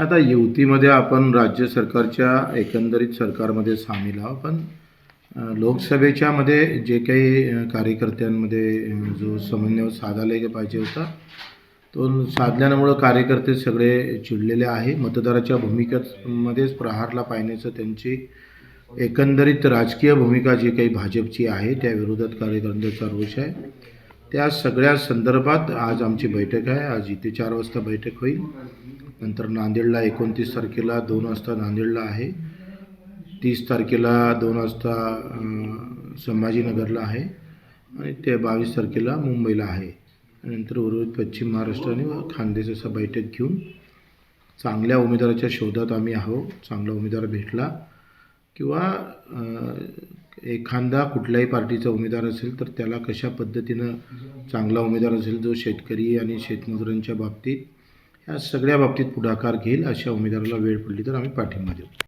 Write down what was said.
आता युतीमध्ये आपण राज्य सरकारच्या एकंदरीत सरकारमध्ये सामील आहोत पण लोकसभेच्यामध्ये लोकसभेच्या मध्ये जे काही कार्यकर्त्यांमध्ये जो समन्वय साधायला पाहिजे होता तो साधल्यामुळं कार्यकर्ते सगळे चिडलेले आहे. मतदाराच्या भूमिकेमध्येच प्रहारला पाहण्याचं त्यांची एकंदरीत राजकीय भूमिका जी काही भाजपची आहे त्या विरोधात कार्यकर्त्यांचा रोष आहे. त्या सगळ्या संदर्भात आज आमची बैठक आहे. आज इथे चार वाजता बैठक होईल. नंतर नांदेडला एकोणतीस तारखेला दोन वाजता नांदेडला आहे. तीस तारखेला दोन वाजता संभाजीनगरला आहे. आणि ते बावीस तारखेला मुंबईला आहे. नंतर उर्वरित पश्चिम महाराष्ट्र आणि खानदेश असं बैठक घेऊन चांगल्या उमेदवाराच्या शोधात आम्ही आहोत. चांगला उमेदवार भेटला किंवा एखादा कुठल्याही पार्टीचा उमेदवार असेल तर त्याला कशा पद्धतीनं चांगला उमेदवार असेल जो शेतकरी आणि शेतमजुरांच्या बाबतीत या सगळ्या बाबतीत पुढाकार घेईल अशा उमेदवाराला वेळ पडली तर आम्ही पाठिंबा देऊ.